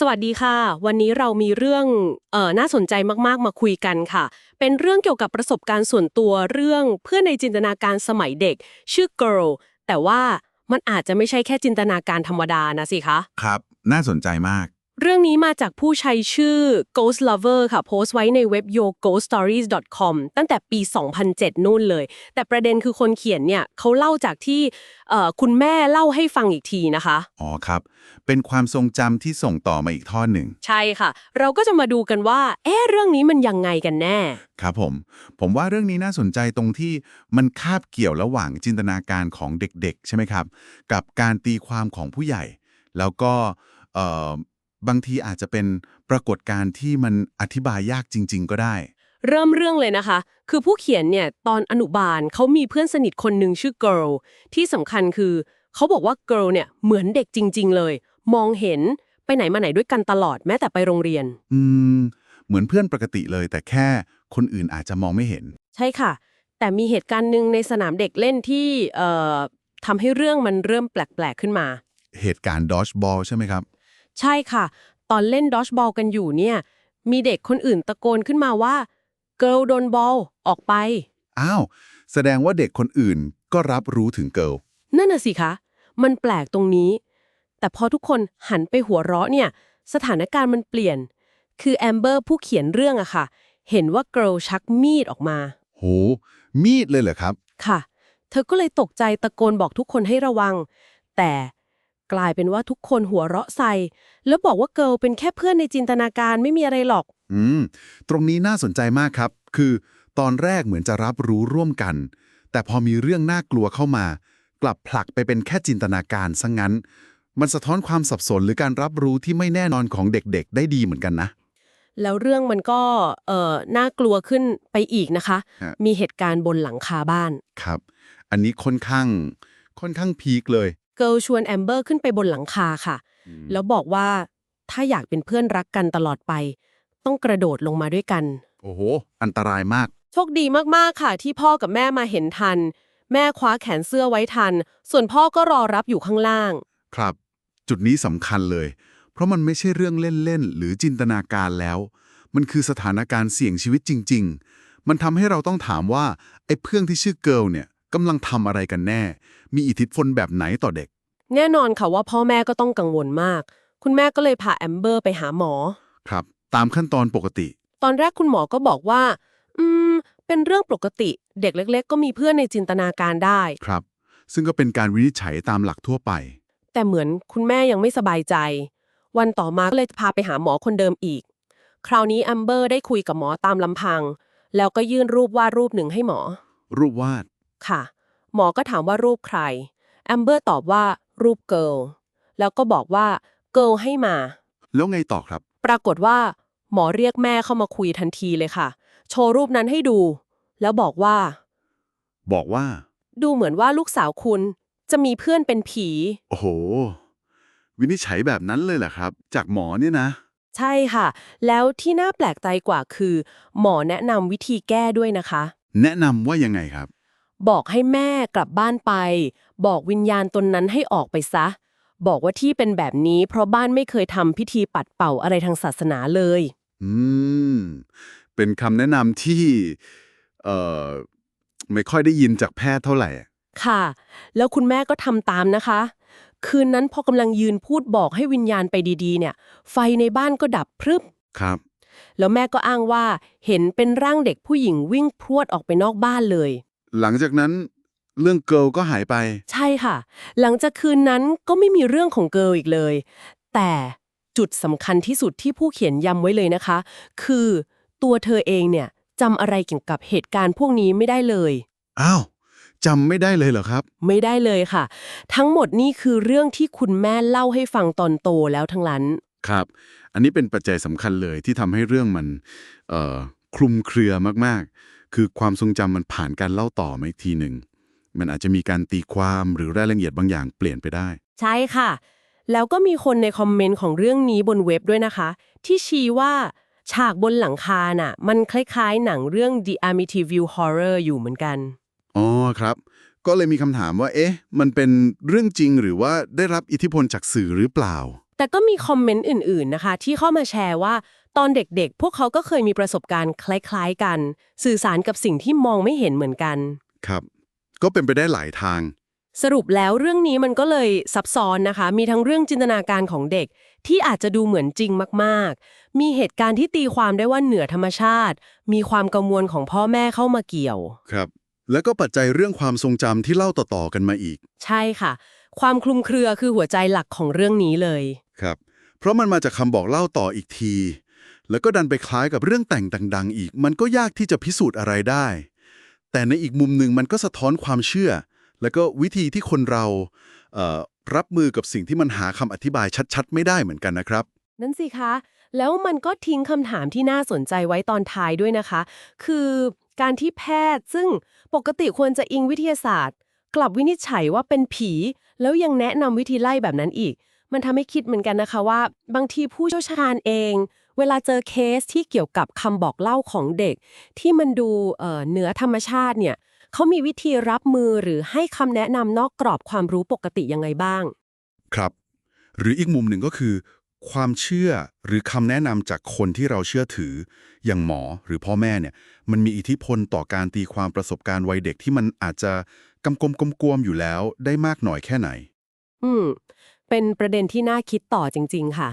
สวัสดีค่ะ วันนี้เรามีเรื่องเอ่อน่าสนใจมากๆ มาคุยกันค่ะ เป็นเรื่องเกี่ยวกับประสบการณ์ส่วนตัวเรื่องเพื่อนในจินตนาการสมัยเด็ก ชื่อ girl แต่ว่ามันอาจจะไม่ใช่แค่จินตนาการธรรมดานะสิคะ ครับ น่าสนใจมาก เรื่องนี้มาจากผู้ใช้ชื่อ Ghost Lover ค่ะ โพสต์ไว้ในเว็บ yoghoststories.com ตั้งแต่ปี 2007 นู่นเลย แต่ประเด็นคือคนเขียนเนี่ยเขาเล่าจากที่เอ่อคุณแม่เล่าให้ฟังอีกทีนะคะ อ๋อครับ เป็นความทรงจำที่ส่งต่อมาอีกทอดหนึ่ง ใช่ค่ะ เราก็จะมาดูกันว่า เอ๊ะ เรื่องนี้มันยังไงกันแน่ ครับผม ผมว่าเรื่องนี้น่าสนใจตรงที่มันคาบเกี่ยวระหว่างจินตนาการของเด็กๆ ใช่ไหมครับ กับการตีความของผู้ใหญ่ แล้วก็เอ่อ บางทีอาจจะเป็นปรากฏการณ์ที่มันอธิบายยากจริง ๆ ก็ได้ เริ่มเรื่องเลยนะคะ คือผู้เขียนเนี่ยตอนอนุบาลเขามีเพื่อนสนิทคนหนึ่งชื่อ girl ที่สำคัญคือ เขาบอกว่า girl เนี่ยเหมือนเด็กจริง ๆ เลย มองเห็นไปไหนมาไหนด้วยกันตลอดแม้แต่ไปโรงเรียน อืม เหมือนเพื่อนปกติเลย แต่แค่คนอื่นอาจจะมองไม่เห็น ใช่ค่ะ แต่มีเหตุการณ์หนึ่งในสนามเด็กเล่นที่เอ่อทำให้เรื่องมันเริ่มแปลก ๆ ขึ้นมา เหตุการณ์ดอชบอลใช่ไหมครับ ใช่ค่ะ ตอนเล่นดอชบอลกันอยู่เนี่ย มีเด็กคนอื่นตะโกนขึ้นมาว่า girl โดนบอลออกไป อ้าว แสดงว่าเด็กคนอื่นก็รับรู้ถึงเกิลนั่นน่ะสิคะ มันแปลกตรงนี้ แต่พอทุกคนหันไปหัวเราะเนี่ย สถานการณ์มันเปลี่ยน คือแอมเบอร์ผู้เขียนเรื่องอะค่ะ เห็นว่าเกิร์ลชักมีดออกมา โห มีดเลยเหรอครับ ค่ะ เธอก็เลยตกใจตะโกนบอกทุกคนให้ระวัง แต่ กลายเป็นว่าทุกคนหัวเราะใส่ แล้วบอกว่าเกิร์ลเป็นแค่เพื่อนในจินตนาการไม่มีอะไรหรอก อืม ตรงนี้น่าสนใจมากครับ คือตอนแรกเหมือนจะรับรู้ร่วมกัน แต่พอมีเรื่องน่ากลัวเข้ามา กลับผลักไปเป็นแค่จินตนาการซะงงั้น มันสะท้อนความสับสนหรือการรับรู้ที่ไม่แน่นอนของเด็กๆ ได้ดีเหมือนกันนะ แล้วเรื่องมันก็เอ่อน่ากลัวขึ้นไปอีกนะคะ ฮะ มีเหตุการณ์บนหลังคาบ้าน ครับ อันนี้ค่อนข้าง ค่อนข้างพีคเลย เกิร์ลชวนแอมเบอร์ขึ้นไปบนหลังคาค่ะ แล้วบอกว่าถ้าอยากเป็นเพื่อนรักกันตลอดไป ต้องกระโดดลงมาด้วยกัน โอ้โห อันตรายมาก โชคดีมากๆค่ะ ที่พ่อกับแม่มาเห็นทัน แม่คว้าแขนเสื้อไว้ทัน ส่วนพ่อก็รอรับอยู่ข้างล่าง ครับ จุดนี้สำคัญเลย เพราะมันไม่ใช่เรื่องเล่นๆหรือจินตนาการแล้ว มันคือสถานการณ์เสี่ยงชีวิตจริง ๆ มันทำให้เราต้องถามว่าไอ้เพื่อนที่ชื่อเกิลเนี่ย กำลังทำอะไรกันแน่ มีอิทธิพลแบบไหนต่อเด็ก แน่นอนค่ะว่าพ่อแม่ก็ต้องกังวลมาก คุณแม่ก็เลยพาแอมเบอร์ไปหาหมอ ครับ ตามขั้นตอนปกติ ตอนแรกคุณหมอก็บอกว่า อืม เป็นเรื่องปกติ เด็กเล็ก ๆ ก็มีเพื่อนในจินตนาการได้ ครับ ซึ่งก็เป็นการวินิจฉัยตามหลักทั่วไป แต่เหมือนคุณแม่ยังไม่สบายใจ วันต่อมาก็เลยพาไปหาหมอคนเดิมอีก คราวนี้แอมเบอร์ได้คุยกับหมอตามลำพัง แล้วก็ยื่นรูปวาดรูปหนึ่งให้หมอ รูปวาด ค่ะ หมอก็ถามว่ารูปใคร แอมเบอร์ตอบว่ารูปเกิลแล้วก็บอกว่าเกิลให้มา แล้วไงต่อครับ ปรากฏว่า หมอเรียกแม่เข้ามาคุยทันทีเลยค่ะ โชว์รูปนั้นให้ดู แล้วบอกว่า บอกว่า ดูเหมือนว่าลูกสาวคุณ จะมีเพื่อนเป็นผี โอ้โห วินิจฉัยแบบนั้นเลยเหรอครับ จากหมอเนี่ยนะ ใช่ค่ะ แล้วที่น่าแปลกใจกว่าคือ หมอแนะนำวิธีแก้ด้วยนะคะ แนะนำว่ายังไงครับ บอกให้แม่กลับบ้านไป บอกวิญญาณตนนั้นให้ออกไปซะ บอกว่าที่เป็นแบบนี้ เพราะบ้านไม่เคยทำพิธีปัดเป่าอะไรทางศาสนาเลย อืม เป็นคำแนะนำที่ เอ่อ ไม่ค่อยได้ยินจากแพทย์เท่าไหร่ ค่ะ แล้วคุณแม่ก็ทำตามนะคะ คืนนั้นพอกำลังยืนพูดบอกให้วิญญาณไปดีๆ เนี่ย ไฟในบ้านก็ดับพรึบ ครับ แล้วแม่ก็อ้างว่า เห็นเป็นร่างเด็กผู้หญิงวิ่งพรวดออกไปนอกบ้านเลย หลังจากนั้นเรื่องเกิลก็หายไป ใช่ค่ะ หลังจากคืนนั้นก็ไม่มีเรื่องของเกิร์ลอีกเลย แต่จุดสำคัญที่สุดที่ผู้เขียนย้ำไว้เลยนะคะ คือตัวเธอเองเนี่ยจำอะไรเกี่ยวกับเหตุการณ์พวกนี้ไม่ได้เลย อ้าวจำไม่ได้เลยเหรอครับ ไม่ได้เลยค่ะ ทั้งหมดนี่คือเรื่องที่คุณแม่เล่าให้ฟังตอนโตแล้วทั้งนั้น ครับ อันนี้เป็นปัจจัยสำคัญเลยที่ทำให้เรื่องมันเอ่อคลุมเครือมากๆ คือความทรงจำมันผ่านการเล่าต่อมาอีกทีหนึ่ง มันอาจจะมีการตีความหรือรายละเอียดบางอย่างเปลี่ยนไปได้ ใช่ค่ะ แล้วก็มีคนในคอมเมนต์ของเรื่องนี้บนเว็บด้วยนะคะ ที่ชี้ว่าฉากบนหลังคาน่ะ มันคล้ายๆ หนังเรื่อง The Amityville Horror อยู่เหมือนกัน อ๋อครับ ก็เลยมีคำถามว่า เอ๊ะ มันเป็นเรื่องจริงหรือว่าได้รับอิทธิพลจากสื่อหรือเปล่า แต่ก็มีคอมเมนต์อื่นๆนะคะ ที่เข้ามาแชร์ว่า ตอนเด็กๆ พวกเขาก็เคยมีประสบการณ์คล้ายๆกัน สื่อสารกับสิ่งที่มองไม่เห็นเหมือนกัน ครับ ก็เป็นไปได้หลายทาง สรุปแล้วเรื่องนี้มันก็เลยซับซ้อนนะคะ มีทั้งเรื่องจินตนาการของเด็กที่อาจจะดูเหมือนจริงมากๆ มีเหตุการณ์ที่ตีความได้ว่าเหนือธรรมชาติ มีความกังวลของพ่อแม่เข้ามาเกี่ยว ครับ แล้วก็ปัจจัยเรื่องความทรงจำที่เล่าต่อๆกันมาอีก ใช่ค่ะ ความคลุมเครือคือหัวใจหลักของเรื่องนี้เลย ครับ เพราะมันมาจากคำบอกเล่าต่ออีกที แล้วก็ดันไปคล้ายกับเรื่องแต่งดังๆ อีก มันก็ยากที่จะพิสูจน์อะไรได้ แต่ในอีกมุมหนึ่งมันก็สะท้อนความเชื่อ แล้วก็วิธีที่คนเราเรับมือกับสิ่งที่มันหาคำอธิบายชัดๆ ไม่ได้เหมือนกันนะครับ นั่นสิคะ แล้วมันก็ทิ้งคำถามที่น่าสนใจไว้ตอนท้ายด้วยนะคะ คือการที่แพทย์ซึ่งปกติควรจะอิงวิทยาศาสตร์ กลับวินิจฉัยว่าเป็นผี แล้วยังแนะนำวิธีไล่แบบนั้นอีก มันทำให้คิดเหมือนกันนะคะว่า บางทีผู้เชี่ยวชาญเอง เวลาเจอเคสที่เกี่ยวกับคำบอกเล่าของเด็ก ที่มันดูเอ่อเหนือธรรมชาติเนี่ยเขามีวิธีรับมือหรือให้คำแนะนำนอกกรอบความรู้ปกติยังไงบ้าง ครับ หรืออีกมุมหนึ่งก็คือ ความเชื่อหรือคำแนะนำจากคนที่เราเชื่อถือ อย่างหมอหรือพ่อแม่เนี่ย มันมีอิทธิพลต่อการตีความประสบการณ์วัยเด็กที่มันอาจจะกำกลมกลมกวมๆอยู่แล้วได้มากหน่อยแค่ไหน อืมเป็นประเด็นที่น่าคิดต่อจริง ๆ ค่ะ